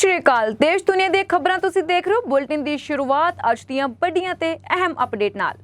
ਸ਼੍ਰੀ ਅਕਾਲ ਦੇਸ਼ ਦੁਨੀਆ ਦੀਆਂ ਖਬਰਾਂ ਤੁਸੀਂ ਦੇਖ ਰਹੇ ਹੋ ਬੁਲਟਨ ਦੀ ਸ਼ੁਰੂਆਤ। ਅੱਜ ਦੀਆਂ ਵੱਡੀਆਂ ਤੇ ਅਹਿਮ ਅਪਡੇਟ ਨਾਲ।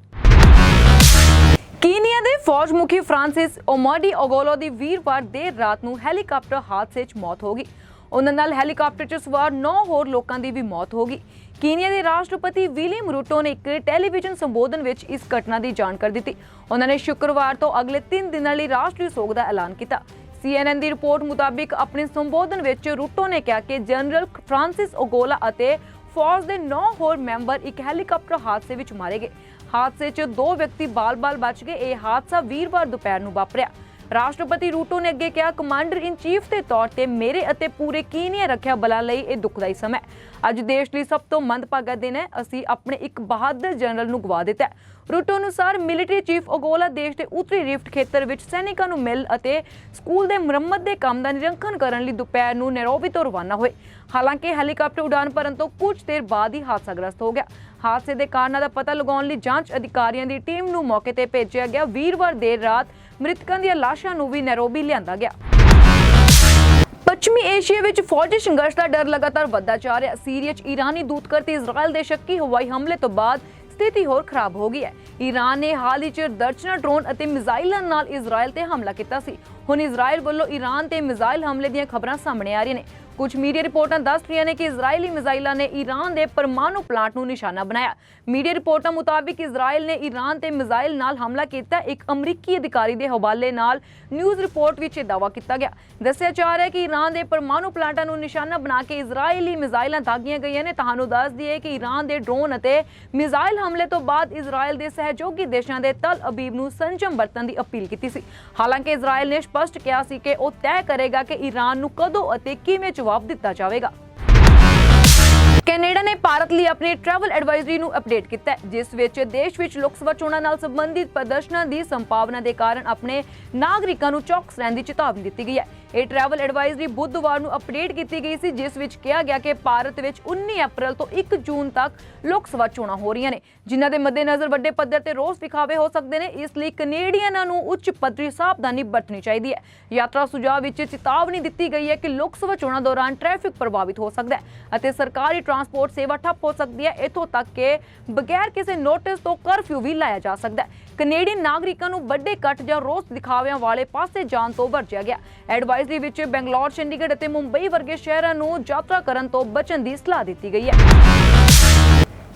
ਕੀਨੀਆ ਦੇ ਫੌਜ ਮੁਖੀ ਫ੍ਰਾਂਸਿਸ ਓਮਾਡੀ ਓਗੋਲੋ ਦੀ ਵੀਰਵਾਰ ਦੇਰ ਰਾਤ ਨੂੰ ਹੈਲੀਕਾਪਟਰ ਹਾਦਸੇ 'ਚ ਮੌਤ ਹੋ ਗਈ। ਉਹਨਾਂ ਨਾਲ ਹੈਲੀਕਾਪਟਰ 'ਚ ਸਵਾਰ 9 ਹੋਰ ਲੋਕਾਂ ਦੀ ਵੀ ਮੌਤ ਹੋ ਗਈ। ਕੀਨੀਆ ਦੇ ਰਾਸ਼ਟਰਪਤੀ ਵਿਲੀਅਮ ਰੂਟੋ ਨੇ ਇੱਕ ਟੈਲੀਵਿਜ਼ਨ ਸੰਬੋਧਨ ਵਿੱਚ ਇਸ ਘਟਨਾ ਦੀ ਜਾਣਕਾਰੀ ਦਿੱਤੀ। ਉਹਨਾਂ ਨੇ ਸ਼ੁੱਕਰਵਾਰ ਤੋਂ ਅਗਲੇ 3 ਦਿਨਾਂ ਲਈ ਰਾਸ਼ਟਰੀ ਸੋਗ ਦਾ ਐਲਾਨ ਕੀਤਾ। CNN ਦੀ ਰਿਪੋਰਟ ਮੁਤਾਬਿਕ ਆਪਣੇ ਸੰਬੋਧਨ ਵਿੱਚ ਰੂਟੋ ਨੇ ਕਿਹਾ ਕਿ ਜਨਰਲ ਫ੍ਰਾਂਸਿਸ ਓਗੋਲਾ ਅਤੇ ਫੌਜ ਦੇ 9 ਹੋਰ ਮੈਂਬਰ ਇੱਕ ਹੈਲੀਕਾਪਟਰ ਹਾਦਸੇ ਵਿੱਚ ਮਾਰੇ ਗਏ। ਹਾਦਸੇ 'ਚ ਦੋ ਵਿਅਕਤੀ ਬਾਲ-ਬਾਲ ਬਚ ਗਏ। ਇਹ ਹਾਦਸਾ ਵੀਰਵਾਰ ਦੁਪਹਿਰ ਨੂੰ ਵਾਪਰਿਆ। ਰਾਸ਼ਟਰਪਤੀ ਰੂਟੋ ਨੇ ਅੱਗੇ ਕਿਹਾ, ਕਮਾਂਡਰ ਇਨ ਚੀਫ ਦੇ ਤੌਰ ਤੇ ਮੇਰੇ ਅਤੇ ਪੂਰੇ ਕੀਨੀਆ ਰੱਖਿਆ ਬਲਾਂ ਲਈ ਇਹ ਦੁਖਦਾਈ ਸਮਾਂ ਹੈ। ਅੱਜ ਦੇਸ਼ ਲਈ ਸਭ ਤੋਂ ਮੰਦਭਾਗਾ ਦਿਨ ਹੈ। ਅਸੀਂ ਆਪਣੇ ਇੱਕ ਬਹਾਦਰ ਜਨਰਲ ਨੂੰ ਗਵਾ ਦਿੱਤਾ ਰੂਟੋ ਅਨੁਸਾਰ ਮਿਲਟਰੀ ਚੀਫ ਓਗੋਲਾ ਦੇਸ਼ ਦੇ ਉੱਤਰੀ ਰਿਫਟ ਖੇਤਰ ਵਿੱਚ ਸੈਨਿਕਾਂ ਨੂੰ ਮਿਲ ਅਤੇ ਸਕੂਲ ਦੇ ਮੁਰੰਮਤ ਦੇ ਕੰਮ ਦਾ ਨਿਰੀਖਣ ਕਰਨ ਲਈ ਦੁਪਹਿਰ ਨੂੰ ਨੈਰੋਬੀ ਤੋਂ ਰਵਾਨਾ ਹੋਏ। ਹਾਲਾਂਕਿ ਹੈਲੀਕਾਪਟਰ ਉਡਾਨ ਭਰਨ ਤੋਂ ਕੁਝ ਦੇਰ ਬਾਅਦ ਹੀ ਹਾਦਸਾਗ੍ਰਸਤ ਹੋ ਗਿਆ। ਹਾਦਸੇ ਦੇ ਕਾਰਨਾਂ ਦਾ ਪਤਾ ਲਗਾਉਣ ਲਈ ਜਾਂਚ ਅਧਿਕਾਰੀਆਂ ਦੀ ਟੀਮ ਨੂੰ ਮੌਕੇ ਤੇ ਭੇਜਿਆ ਗਿਆ। ਵੀਰਵਾਰ ਦੇਰ ਰਾਤ ਮ੍ਰਿਤਕਾਂ ਦੀਆਂ ਲਾਸ਼ਾਂ ਨੂੰ ਵੀ ਨੈਰੋਬੀ ਲਿਆਂਦਾ ਗਿਆ। ਪੱਛਮੀ ਏਸ਼ੀਆ ਵਿੱਚ ਫੌਜੀ ਸੰਘਰਸ਼ ਦਾ ਡਰ ਲਗਾਤਾਰ ਵੱਧਦਾ ਜਾ ਰਿਹਾ। ਸੀਰੀਆ 'ਚ ਈਰਾਨੀ ਦੂਤਘਰ ਤੇ ਇਜ਼ਰਾਈਲ ਦੇ ਸ਼ੱਕੀ ਹਵਾਈ ਹਮਲੇ ਤੋਂ ਬਾਅਦ ਸਥਿਤੀ ਹੋਰ ਖਰਾਬ ਹੋ ਗਈ ਹੈ। ਈਰਾਨ ਨੇ ਹਾਲ ਹੀ 'ਚ ਦਰਜਨਾਂ ਡਰੋਨ ਅਤੇ ਮਿਜ਼ਾਈਲਾਂ ਨਾਲ ਇਜ਼ਰਾਈਲ ਤੇ ਹਮਲਾ ਕੀਤਾ ਸੀ। ਹੁਣ ਇਜ਼ਰਾਈਲ ਵੱਲੋਂ ਈਰਾਨ ਤੇ ਮਿਜ਼ਾਈਲ ਹਮਲੇ ਦੀਆਂ ਖਬਰਾਂ ਸਾਹਮਣੇ ਆ ਰਹੀਆਂ ਨੇ। ਕੁਝ ਮੀਡੀਆ ਰਿਪੋਰਟਾਂ ਦੱਸ ਰਹੀਆਂ ਨੇ ਕਿ ਇਜ਼ਰਾਈਲੀ ਮਿਜ਼ਾਈਲਾਂ ਨੇ ਈਰਾਨ ਦੇ ਪਰਮਾਣੂ ਪਲਾਂਟ ਨੂੰ ਨਿਸ਼ਾਨਾ ਬਣਾਇਆ। ਮੀਡੀਆ ਰਿਪੋਰਟਾਂ ਮੁਤਾਬਿਕ ਇਜ਼ਰਾਈਲ ਨੇ ਈਰਾਨ ਤੇ ਮਿਜ਼ਾਈਲ ਨਾਲ ਹਮਲਾ ਕੀਤਾ। ਇੱਕ ਅਮਰੀਕੀ ਅਧਿਕਾਰੀ ਦੇ ਹਵਾਲੇ ਨਾਲ ਨਿਊਜ਼ ਰਿਪੋਰਟ ਵਿੱਚ ਇਹ ਦਾਅਵਾ ਕੀਤਾ ਗਿਆ। ਦੱਸਿਆ ਜਾ ਰਿਹਾ ਹੈ ਕਿ ਈਰਾਨ ਦੇ ਪਰਮਾਣੂ ਪਲਾਂਟਾਂ ਨੂੰ ਨਿਸ਼ਾਨਾ ਬਣਾ ਕੇ ਇਜ਼ਰਾਈਲੀ ਮਿਜ਼ਾਈਲਾਂ ਦਾਗੀਆਂ ਗਈਆਂ ਨੇ। ਤੁਹਾਨੂੰ ਦੱਸ ਦਈਏ ਕਿ ਈਰਾਨ ਦੇ ਡਰੋਨ ਅਤੇ ਮਿਜ਼ਾਈਲ ਹਮਲੇ ਤੋਂ ਬਾਅਦ ਇਜ਼ਰਾਈਲ ਦੇ ਸਹਿਯੋਗੀ ਦੇਸ਼ਾਂ ਦੇ ਤਲ ਅਬੀਬ ਨੂੰ ਸੰਜਮ ਵਰਤਣ ਦੀ ਅਪੀਲ ਕੀਤੀ ਸੀ। ਹਾਲਾਂਕਿ ਇਜ਼ਰਾਈਲ ਨੇ ਸਪਸ਼ਟ ਕਿਹਾ ਸੀ ਕਿ ਉਹ ਤੈਅ ਕਰੇਗਾ ਕਿ ਈਰਾਨ ਨੂੰ ਕਦੋਂ ਅਤੇ ਕਿਵੇਂ ਜਵਾਬ ਦਿੱਤਾ ਜਾਵੇਗਾ। ਕੈਨੇਡਾ ਨੇ ਭਾਰਤ ਲਈ ਆਪਣੀ ਟਰੈਵਲ ਐਡਵਾਈਜ਼ਰੀ ਨੂੰ ਅਪਡੇਟ ਕੀਤਾ ਹੈ, ਜਿਸ ਵਿੱਚ ਦੇਸ਼ ਵਿੱਚ ਲੋਕ ਸਭਾ ਚੋਣਾਂ ਨਾਲ ਸੰਬੰਧਿਤ ਪ੍ਰਦਰਸ਼ਨਾਂ ਦੀ ਸੰਭਾਵਨਾ ਦੇ ਕਾਰਨ ਆਪਣੇ ਨਾਗਰਿਕਾਂ ਨੂੰ ਚੌਕਸ ਰਹਿਣ ਦੀ ਚੇਤਾਵਨੀ ਦਿੱਤੀ ਗਈ ਹੈ। ਇਹ ਟਰੈਵਲ ਐਡਵਾਈਜ਼ਰੀ ਬੁੱਧਵਾਰ ਨੂੰ ਅਪਡੇਟ ਕੀਤੀ ਗਈ ਸੀ, ਜਿਸ ਵਿੱਚ ਕਿਹਾ ਗਿਆ ਕਿ ਭਾਰਤ ਵਿੱਚ 19 ਅਪ੍ਰੈਲ ਤੋਂ 1 ਜੂਨ ਤੱਕ ਲੋਕ ਸਭਾ ਚੋਣਾਂ ਹੋ ਰਹੀਆਂ ਨੇ, ਜਿਨ੍ਹਾਂ ਦੇ ਮੱਦੇਨਜ਼ਰ ਵੱਡੇ ਪੱਧਰ ਤੇ ਰੋਸ ਵਿਖਾਵੇ ਹੋ ਸਕਦੇ ਨੇ। ਇਸ ਲਈ ਕੈਨੇਡੀਅਨਾਂ ਨੂੰ ਉੱਚ ਪੱਧਰੀ ਸਾਵਧਾਨੀ ਵਰਤਣੀ ਚਾਹੀਦੀ ਹੈ। ਯਾਤਰਾ ਸੁਝਾਅ ਵਿੱਚ ਚੇਤਾਵਨੀ ਦਿੱਤੀ ਗਈ ਹੈ ਕਿ ਲੋਕ ਸਭਾ ਚੋਣਾਂ ਦੌਰਾਨ ਟ੍ਰੈਫਿਕ ਪ੍ਰਭਾਵਿਤ ਹੋ ਸਕਦਾ ਹੈ ਅਤੇ ਸਰਕਾਰੀ ਟਰਾਂਸਪੋਰਟ ਸੇਵਾ ਠੱਪ ਹੋ ਸਕਦੀ ਹੈ। ਇਥੋਂ ਤੱਕ ਕਿ ਬਗੈਰ ਕਿਸੇ ਨੋਟਿਸ ਤੋਂ ਕਰਫਿਊ ਵੀ ਲਾਇਆ ਜਾ ਸਕਦਾ ਹੈ। ਕੈਨੇਡੀਅਨ ਨਾਗਰਿਕਾਂ ਨੂੰ ਵੱਡੇ ਕੱਟ ਜਾਂ ਰੋਸ ਦਿਖਾਵਿਆਂ ਵਾਲੇ ਪਾਸੇ ਜਾਣ ਤੋਂ ਵਰਜਿਆ ਗਿਆ। ਐਡਵਾਈਜ਼ਰੀ ਵਿੱਚ ਬੰਗਲੌਰ, ਚੰਡੀਗੜ੍ਹ ਅਤੇ ਮੁੰਬਈ ਵਰਗੇ ਸ਼ਹਿਰਾਂ ਨੂੰ ਯਾਤਰਾ ਕਰਨ ਤੋਂ ਬਚਣ ਦੀ ਸਲਾਹ ਦਿੱਤੀ ਗਈ ਹੈ।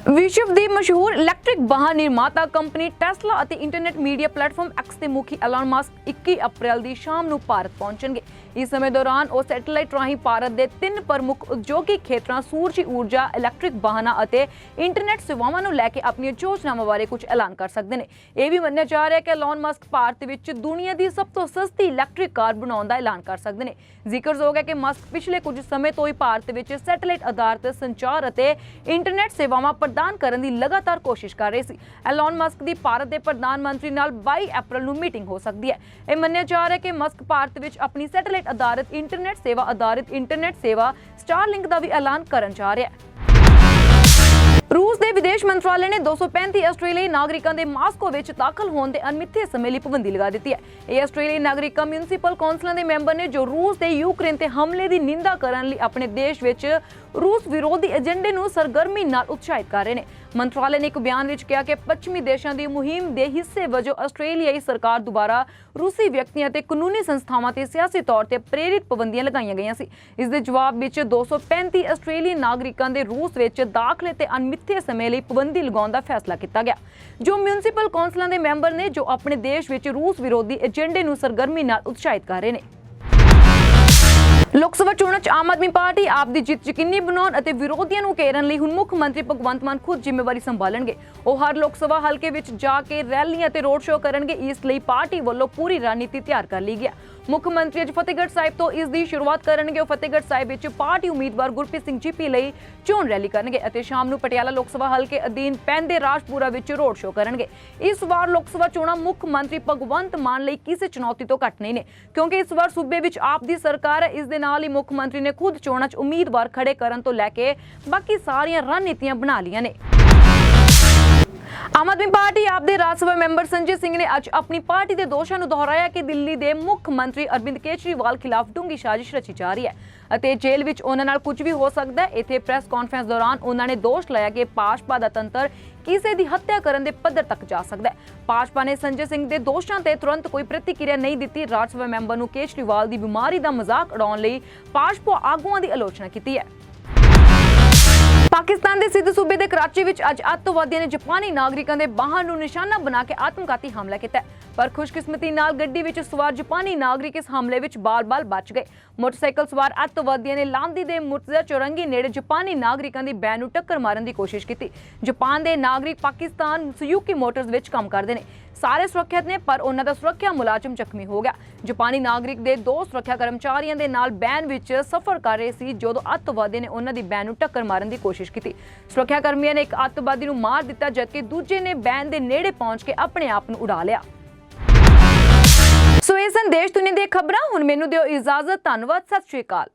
ਵਿਸ਼ਵ ਦੀ ਮਸ਼ਹੂਰ ਇਲੈਕਟ੍ਰਿਕ ਵਾਹਨ ਨਿਰਮਾਤਾ ਕੰਪਨੀ ਟੈਸਲਾ ਅਤੇ ਇੰਟਰਨੈਟ ਮੀਡੀਆ ਪਲੇਟਫਾਰਮ ਐਕਸ ਦੇ ਮੁਖੀ ਐਲਨ ਮਸਕ 21 ਅਪ੍ਰੈਲ ਦੀ ਸ਼ਾਮ ਨੂੰ ਭਾਰਤ ਪਹੁੰਚਣਗੇ। ਇਸ ਸਮੇਂ ਦੌਰਾਨ ਉਹ ਸੈਟੇਲਾਈਟ ਰਾਹੀਂ ਭਾਰਤ ਦੇ ਤਿੰਨ ਪ੍ਰਮੁੱਖ ਉਦਯੋਗਿਕ ਖੇਤਰਾਂ, ਸੂਰਜੀ, ਊਰਜਾ, ਇਲੈਕਟ੍ਰਿਕ ਵਾਹਨਾਂ ਅਤੇ ਇੰਟਰਨੈਟ ਸੇਵਾਵਾਂ ਨੂੰ ਲੈ ਕੇ ਆਪਣੀਆਂ ਯੋਜਨਾਵਾਂ ਬਾਰੇ ਕੁਝ ਐਲਾਨ ਕਰ ਸਕਦੇ ਨੇ। ਇਹ ਵੀ ਮੰਨਿਆ ਜਾ ਰਿਹਾ ਹੈ ਕਿ ਐਲਨ ਮਸਕ ਭਾਰਤ ਵਿੱਚ ਦੁਨੀਆ ਦੀ ਸਭ ਤੋਂ ਸਸਤੀ ਇਲੈਕਟ੍ਰਿਕ ਕਾਰ ਬਣਾਉਣ ਦਾ ਐਲਾਨ ਕਰ ਸਕਦੇ ਨੇ। ਜ਼ਿਕਰਯੋਗ ਹੈ ਕਿ ਮਸਕ ਪਿਛਲੇ ਕੁਝ ਸਮੇਂ ਤੋਂ ਹੀ ਭਾਰਤ ਵਿੱਚ ਸੈਟੇਲਾਈਟ ਆਧਾਰਿਤ ਸੰਚਾਰ ਅਤੇ ਇੰਟਰਨੈਟ ਸੇਵਾਵਾਂ ਪ੍ਰਦਾਨ ਕਰਨ ਦੀ ਲਗਾਤਾਰ ਕੋਸ਼ਿਸ਼ ਕਰ ਰਹੇ ਸੀ। ਐਲਨ ਮਸਕ ਦੀ ਭਾਰਤ ਦੇ ਪ੍ਰਧਾਨ ਮੰਤਰੀ ਨਾਲ 22 ਅਪ੍ਰੈਲ ਨੂੰ ਮੀਟਿੰਗ ਹੋ ਸਕਦੀ ਹੈ। ਇਹ ਮੰਨਿਆ ਜਾ ਰਿਹਾ ਹੈ ਕਿ ਮਸਕ ਭਾਰਤ ਵਿੱਚ ਆਪਣੀ ਸੈਟੇਲਾਈਟ ਆਧਾਰਿਤ ਇੰਟਰਨੈਟ ਸੇਵਾ ਆਧਾਰਿਤ ਇੰਟਰਨੈਟ ਸੇਵਾ ਸਟਾਰਲਿੰਕ ਦਾ ਵੀ ਐਲਾਨ ਕਰਨ ਜਾ ਰਿਹਾ ਹੈ। ਰੂਸ ਦੇ ਵਿਦੇਸ਼ ਮੰਤਰਾਲੇ ਨੇ 235 ਆਸਟ੍ਰੇਲੀਆਈ ਨਾਗਰਿਕਾਂ ਦੇ ਮਾਸਕੋ ਵਿੱਚ ਦਾਖਲ ਹੋਣ ਦੇ ਅਨਮਿੱਥੇ ਸਮੇਂ ਲਈ ਪਾਬੰਦੀ ਲਗਾ ਦਿੱਤੀ ਹੈ। ਇਹ ਆਸਟ੍ਰੇਲੀਆਈ ਨਾਗਰਿਕਾਂ ਮਿਊਨਿਸਪਲ ਕੌਂਸਲਾਂ ਦੇ ਮੈਂਬਰ ਨੇ ਜੋ ਰੂਸ ਦੇ ਯੂਕਰੇਨ ਤੇ ਹਮਲੇ ਦੀ ਨਿੰਦਾ ਕਰਨ ਲਈ ਆਪਣੇ ਦੇਸ਼ ਵਿੱਚ ਰੂਸ ਵਿਰੋਧੀ ਏਜੰਡੇ ਨੂੰ ਸਰਗਰਮੀ ਨਾਲ ਉਤਸ਼ਾਹਿਤ ਕਰ ਰਹੇ ਨੇ। ਮੰਤਰਾਲੇ ਨੇ ਇੱਕ ਬਿਆਨ ਵਿੱਚ ਕਿਹਾ ਕਿ ਪੱਛਮੀ ਦੇਸ਼ਾਂ ਦੀ ਮੁਹਿੰਮ ਦੇ ਹਿੱਸੇ ਵਜੋਂ ਆਸਟ੍ਰੇਲੀਆਈ ਸਰਕਾਰ ਦੁਬਾਰਾ ਰੂਸੀ ਵਿਅਕਤੀਆਂ ਤੇ ਕਾਨੂੰਨੀ ਸੰਸਥਾਵਾਂ ਤੇ ਸਿਆਸੀ ਤੌਰ ਤੇ ਪ੍ਰੇਰਿਤ ਪਾਬੰਦੀਆਂ ਲਗਾਈਆਂ ਗਈਆਂ ਸੀ। ਇਸ ਦੇ ਜਵਾਬ ਵਿੱਚ 235 ਆਸਟ੍ਰੇਲੀਅਨ ਨਾਗਰਿਕਾਂ ਦੇ ਰੂਸ ਵਿੱਚ ਦਾਖਲੇ ਤੇ ਅਣਮਿੱਥੇ ਸਮੇਂ ਲਈ ਪਾਬੰਦੀ ਲਗਾਉਣ ਦਾ ਫੈਸਲਾ ਕੀਤਾ ਗਿਆ। ਜੋ ਮਿਊਨਿਸਪਲ ਕੌਂਸਲਾਂ ਦੇ ਮੈਂਬਰ ਨੇ, ਜੋ ਆਪਣੇ ਦੇਸ਼ ਵਿੱਚ ਰੂਸ ਵਿਰੋਧੀ ਏਜੰਡੇ ਨੂੰ ਸਰਗਰਮੀ ਨਾਲ ਉਤਸ਼ਾਹਿਤ ਕਰ ਰਹੇ ਨੇ। ਲੋਕ ਸਭਾ ਚੋਣਾਂ 'ਚ ਆਮ ਆਦਮੀ ਪਾਰਟੀ ਆਪ ਦੀ ਜਿੱਤ ਯਕੀਨੀ ਬਣਾਉਣ ਅਤੇ ਵਿਰੋਧੀਆਂ ਨੂੰ ਘੇਰਨ ਲਈ ਹੁਣ ਮੁੱਖ ਮੰਤਰੀ ਭਗਵੰਤ ਮਾਨ ਖੁਦ ਜ਼ਿੰਮੇਵਾਰੀ ਸੰਭਾਲਣਗੇ। ਉਹ ਹਰ ਲੋਕ ਸਭਾ ਹਲਕੇ ਵਿੱਚ ਜਾ ਕੇ ਰੈਲੀਆਂ ਤੇ ਰੋਡ ਸ਼ੋਅ ਕਰਨਗੇ। ਇਸ ਲਈ ਪਾਰਟੀ ਵੱਲੋਂ ਪੂਰੀ ਰਣਨੀਤੀ ਤਿਆਰ ਕਰ ਲਈ ਗਿਆ। ਮੁੱਖ ਮੰਤਰੀ ਅੱਜ ਫਤਿਹਗੜ੍ਹ ਸਾਹਿਬ ਤੋਂ ਇਸ ਦੀ ਸ਼ੁਰੂਆਤ ਕਰਨਗੇ। ਉਹ ਫਤਿਹਗੜ੍ਹ ਸਾਹਿਬ ਵਿੱਚ ਪਾਰਟੀ ਉਮੀਦਵਾਰ ਗੁਰਪ੍ਰੀਤ ਸਿੰਘ ਜੀਪੀ ਲਈ ਚੋਣ ਰੈਲੀ ਕਰਨਗੇ ਅਤੇ ਸ਼ਾਮ ਨੂੰ ਪਟਿਆਲਾ ਲੋਕ ਸਭਾ ਹਲਕੇ ਅਧੀਨ ਪੈਂਦੇ ਰਾਜਪੁਰਾ ਵਿੱਚ ਰੋਡ ਸ਼ੋਅ ਕਰਨਗੇ। ਇਸ ਵਾਰ ਲੋਕ ਸਭਾ ਚੋਣਾਂ ਮੁੱਖ ਮੰਤਰੀ ਭਗਵੰਤ ਮਾਨ ਲਈ ਕਿਸੇ ਚੁਣੌਤੀ ਤੋਂ ਘੱਟ ਨਹੀਂ ਨੇ, ਕਿਉਂਕਿ ਇਸ ਵਾਰ ਸੂਬੇ ਵਿੱਚ ਆਪ ਦੀ ਸਰਕਾਰ ਹੈ। ਇਸ ਦੇ ਨਾਲ ਹੀ ਮੁੱਖ ਮੰਤਰੀ ਨੇ ਖੁਦ ਚੋਣਾਂ 'ਚ ਉਮੀਦਵਾਰ ਖੜੇ ਕਰਨ ਤੋਂ ਲੈ ਕੇ ਬਾਕੀ ਸਾਰੀਆਂ ਰਣਨੀਤੀਆਂ ਬਣਾ ਲਈਆਂ ਨੇ। ਆਮ ਆਦਮੀ ਪਾਰਟੀ ਆਪ ਦੇ ਰਾਜ ਸਭਾ ਮੈਂਬਰ ਸੰਜੇ ਸਿੰਘ ਨੇ ਅੱਜ ਆਪਣੀ ਪਾਰਟੀ ਦੇ ਦੋਸ਼ਾਂ ਨੂੰ ਦੁਹਰਾਇਆ ਕਿ ਦਿੱਲੀ ਦੇ ਮੁੱਖ ਮੰਤਰੀ ਅਰਵਿੰਦ ਕੇਜਰੀਵਾਲ ਖਿਲਾਫ ਡੂੰਗੀ ਸਾਜ਼ਿਸ਼ ਰਚੀ ਜਾ ਰਹੀ ਹੈ ਅਤੇ ਜੇਲ੍ਹ ਵਿੱਚ ਉਹਨਾਂ ਨਾਲ ਕੁਝ ਵੀ ਹੋ ਸਕਦਾ ਹੈ। ਇੱਥੇ ਪ੍ਰੈਸ ਕਾਨਫਰੰਸ ਦੌਰਾਨ ਉਹਨਾਂ ਨੇ ਦੋਸ਼ ਲਾਇਆ ਕਿ ਭਾਜਪਾ ਦਾ ਤੰਤਰ ਕਿਸੇ ਦੀ ਹੱਤਿਆ ਕਰਨ ਦੇ ਪੱਧਰ ਤੱਕ ਜਾ ਸਕਦਾ ਹੈ। ਭਾਜਪਾ ਨੇ ਸੰਜੇ ਸਿੰਘ ਦੇ ਦੋਸ਼ਾਂ ਤੇ ਤੁਰੰਤ ਕੋਈ ਪ੍ਰਤੀਕਿਰਿਆ ਨਹੀਂ ਦਿੱਤੀ। ਰਾਜ ਸਭਾ ਮੈਂਬਰ ਨੂੰ ਕੇਜਰੀਵਾਲ ਦੀ ਬਿਮਾਰੀ ਦਾ ਮਜ਼ਾਕ ਉਡਾਉਣ ਲਈ ਭਾਜਪਾ ਆਗੂਆਂ ਦੀ ਆਲੋਚਨਾ ਕੀਤੀ ਹੈ। ਪਾਕਿਸਤਾਨ ਦੇ ਸਿੱਧ ਸੂਬੇ ਦੇ ਕਰਾਚੀ ਵਿੱਚ ਅੱਜ ਅੱਤਵਾਦੀਆਂ ਨੇ ਜਾਪਾਨੀ ਨਾਗਰਿਕਾਂ ਦੇ ਵਾਹਨ ਨੂੰ ਨਿਸ਼ਾਨਾ ਬਣਾ ਕੇ ਆਤਮਘਾਤੀ ਹਮਲਾ ਕੀਤਾ। ਪਰ ਖੁਸ਼ਕਿਸਮਤੀ ਨਾਲ ਗੱਡੀ ਵਿੱਚ ਸਵਾਰ ਜਾਪਾਨੀ ਨਾਗਰਿਕ ਇਸ ਹਮਲੇ ਵਿੱਚ ਬਾਲ-ਬਾਲ ਬਚ ਗਏ। ਮੋਟਰਸਾਈਕਲ ਸਵਾਰ ਅੱਤਵਾਦੀਆਂ ਨੇ ਲਾਂਦੀ ਦੇ ਮੁਰਤਜ਼ਾ ਚੌਰੰਗੀ ਨੇੜੇ ਜਾਪਾਨੀ ਨਾਗਰਿਕਾਂ ਦੀ ਬੈਨ ਨੂੰ ਟੱਕਰ ਮਾਰਨ ਦੀ ਕੋਸ਼ਿਸ਼ ਕੀਤੀ। ਜਾਪਾਨ ਦੇ ਨਾਗਰਿਕ ਪਾਕਿਸਤਾਨ ਸੁਜ਼ੂਕੀ ਮੋਟਰਸ ਵਿੱਚ ਕੰਮ ਕਰਦੇ ਨੇ। ਸਾਰੇ ਸੁਰੱਖਿਅਤ ਨੇ, ਪਰ ਉਹਨਾਂ ਦਾ ਸੁਰੱਖਿਆ ਮੁਲਾਜ਼ਮ ਜ਼ਖਮੀ ਹੋ ਗਿਆ। ਜਾਪਾਨੀ ਨਾਗਰਿਕ ਦੇ ਦੋ ਸੁਰੱਖਿਆ ਕਰਮਚਾਰੀਆਂ ਦੇ ਨਾਲ ਬੈਨ ਵਿੱਚ ਸਫ਼ਰ ਕਰ ਰਹੇ ਸੀ, ਜਦੋਂ ਅੱਤਵਾਦੀ ਨੇ ਉਹਨਾਂ ਦੀ ਬੈਨ ਨੂੰ ਟੱਕਰ ਮਾਰਨ ਦੀ ਕੋਸ਼ਿਸ਼ ਕੀਤੀ। ਸੁਰੱਖਿਆ ਕਰਮੀਆਂ ਨੇ ਇੱਕ ਅੱਤਵਾਦੀ ਨੂੰ ਮਾਰ ਦਿੱਤਾ, ਜਦਕਿ ਦੂਜੇ ਨੇ ਬੈਨ ਦੇ ਨੇੜੇ ਪਹੁੰਚ ਕੇ ਆਪਣੇ ਆਪ ਨੂੰ ਉਡਾ ਲਿਆ। ਸੋ ਇਹ ਸੰਦੇਸ਼ ਦੁਨੀਆ ਦੀਆਂ ਖਬਰਾਂ, ਹੁਣ ਮੈਨੂੰ ਦਿਓ ਇਜਾਜ਼ਤ। ਧੰਨਵਾਦ, ਸਤਿ ਸ਼੍ਰੀ ਅਕਾਲ।